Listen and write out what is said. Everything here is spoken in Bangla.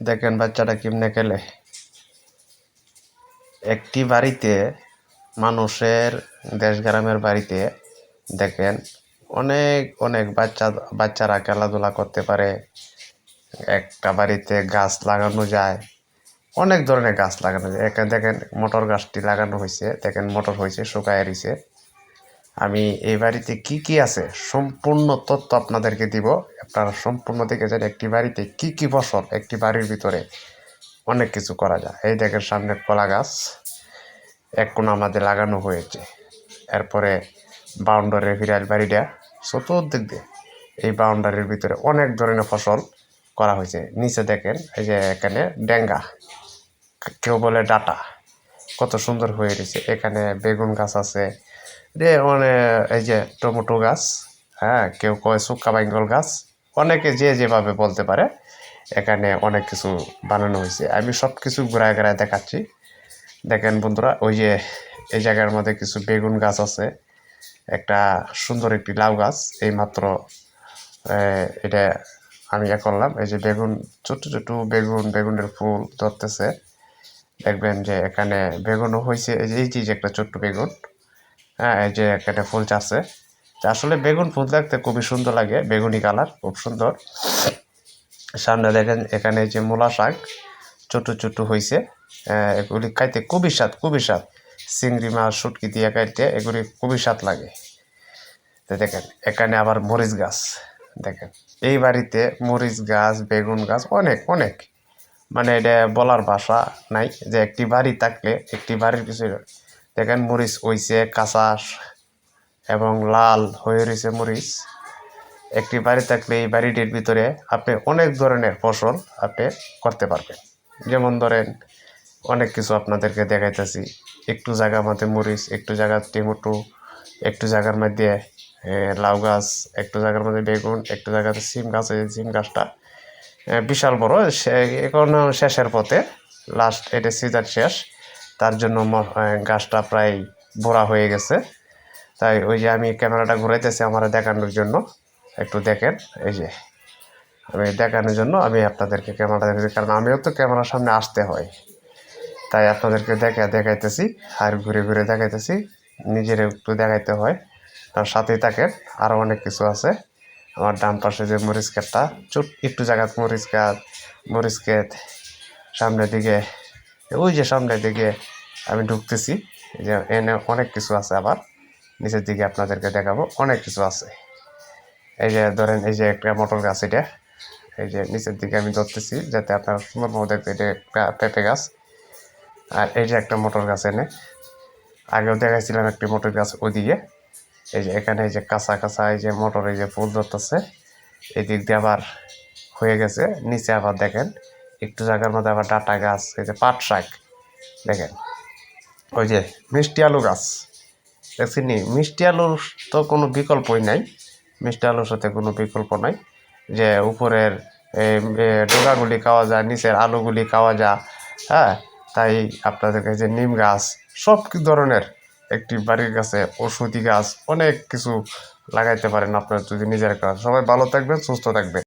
দেখেন বাচ্চাটা কেমনে খেলে। একটি বাড়িতে মানুষের, দেশ গ্রামের বাড়িতে দেখেন অনেক অনেক বাচ্চা, বাচ্চারা খেলাধুলা করতে পারে। একটা বাড়িতে গাছ লাগানো যায়, অনেক ধরনের গাছ লাগানো যায়। এখানে দেখেন মোটর গাছটি লাগানো হয়েছে, দেখেন মোটর হয়েছে, শুকায় রয়েছে। আমি এই বাড়িতে কি কি আছে, সম্পূর্ণ তথ্য আপনাদেরকে দিব। আপনারা সম্পূর্ণ দেখে যান একটি বাড়িতে কি কি ফসল, একটি বাড়ির ভিতরে অনেক কিছু করা যায়। এই দেখেন সামনে কলা গাছ, এক কোণ আমাদের লাগানো হয়েছে। এরপরে বাউন্ডারি বিড়াল বাড়িটা, চতুর্দিক দিয়ে এই বাউন্ডারির ভিতরে অনেক ধরনের ফসল করা হয়েছে। নিচে দেখেন, এই যে এখানে ডেঙ্গা, কেউ বলে ডাটা, কত সুন্দর হয়ে রয়েছে। এখানে বেগুন গাছ আছে রে মানে এই যে টমেটো গাছ হ্যাঁ কেউ কয় শুক্কা বেঙ্গল গাছ, অনেকে যে যেভাবে বলতে পারে, এখানে অনেক কিছু বানানো হয়েছে। আমি সব কিছু ঘুরায় ঘুরায় দেখাচ্ছি। দেখেন বন্ধুরা, ওই যে এই জায়গার মধ্যে কিছু বেগুন গাছ আছে। একটা সুন্দর একটি লাউ গাছ এই মাত্র এটা আমি ইয়ে করলাম। এই যে বেগুন ছোট ছোট বেগুন, বেগুনের ফুল ধরতেছে। দেখবেন যে এখানে বেগুনও হয়েছে। এই যে এই যে একটা ছোট্ট বেগুন। হ্যাঁ এই যে একটা ফুল চাষে আসলে বেগুন ফুল দেখতে খুবই সুন্দর লাগে, বেগুনি কালার, খুব সুন্দর। সামনে দেখেন এখানে যে মূলা শাক, ছোট ছোট হয়েছে এগুলি খাইতে খুবই স্বাদ খুবই স্বাদ। চিংড়ি মাছ, শুটকি দিয়ে খাইতে এগুলি খুবই স্বাদ লাগে। তো দেখেন, এখানে আবার মরিচ গাছ, দেখেন। এই বাড়িতে মরিচ গাছ, বেগুন গাছ অনেক অনেক। মানে এটা বলার ভাষা নাই যে একটি বাড়ি থাকলে একটি বাড়ির পিছনে দেখেন মরিচ হইছে কাঁচা এবং লাল হয়ে রয়েছে মরিচ। একটি বাড়ি থাকলে এই বাড়িটির ভিতরে আপনি অনেক ধরনের ফসল আপনি করতে পারবেন। যেমন ধরেন, অনেক কিছু আপনাদেরকে দেখাইতেছি। একটু জায়গার মধ্যে মরিচ, একটু জায়গা টমেটো, একটু জায়গার মধ্যে লাউ গাছ, একটু জায়গার মধ্যে বেগুন, একটু জায়গাতে সিম গাছ আছে সিম গাছটা বিশাল বড়। এখন শেষের পথে লাস্ট এটা সিজন শেষ। তার জন্য গাছটা প্রায় ভরা হয়ে গেছে। তাই ওই যে আমি ক্যামেরাটা ঘুরাইতেছি আমার দেখানোর জন্য। একটু দেখেন, এই যে। আমি দেখানোর জন্য আমি আপনাদেরকে ক্যামেরাটা দেখেছি কারণ আমিও তো ক্যামেরার সামনে আসতে হয়। তাই আপনাদেরকে দেখে, দেখাইতেছি, আর ঘুরে ঘুরে দেখাইতেছি, নিজের একটু দেখাইতে হয়। তার সাথেই থাকেন আরও অনেক কিছু আছে। আমার ডান পাশে যে মরিচ ক্ষেতটা ছোট একটু জায়গা মরিচ গাছ মরিচ ক্ষেত, সামনের দিকে ওই যে সামনের দিকে আমি ঢুকতেছি, এই যে এনে অনেক কিছু আছে আবার, নিচের দিকে আপনাদেরকে দেখাবো, অনেক কিছু আছে। এই যে ধরেন, এই যে একটা মটর গাছ এটা, এই যে নিচের দিকে আমি ধরতেছি, যাতে আপনার সুন্দরভাবে দেখতে এটা একটা পেঁপে গাছ, আর এই যে একটা মোটর গাছ এনে, আগেও দেখাইছিলাম একটি মোটর গাছ ওদিকে, এই যে এখানে এই যে কাঁচা কাঁচা এই যে মোটর এই যে ফুল ধরতেছে এদিক দিয়ে আবার হয়ে গেছে, নিচে আবার দেখেন একটু জায়গার মধ্যে আবার ডাটা গাছ, এই যে পাট শাক, দেখেন। ওই যে মিষ্টি আলু গাছ, দেখছিনি মিষ্টি আলুর তো কোনো বিকল্পই নাই। মিষ্টি আলুর সাথে কোনো বিকল্প নাই যে উপরের ডোকাগুলি খাওয়া যায়, নিচের আলুগুলি খাওয়া যায় হ্যাঁ? তাই আপনাদের কাছে নিম গাছ, সব ধরনের একটি বাড়ির কাছে ওষুধি গাছ, অনেক কিছু লাগাইতে পারেন আপনার যদি নিজের কাজ। সবাই ভালো থাকবেন, সুস্থ থাকবেন।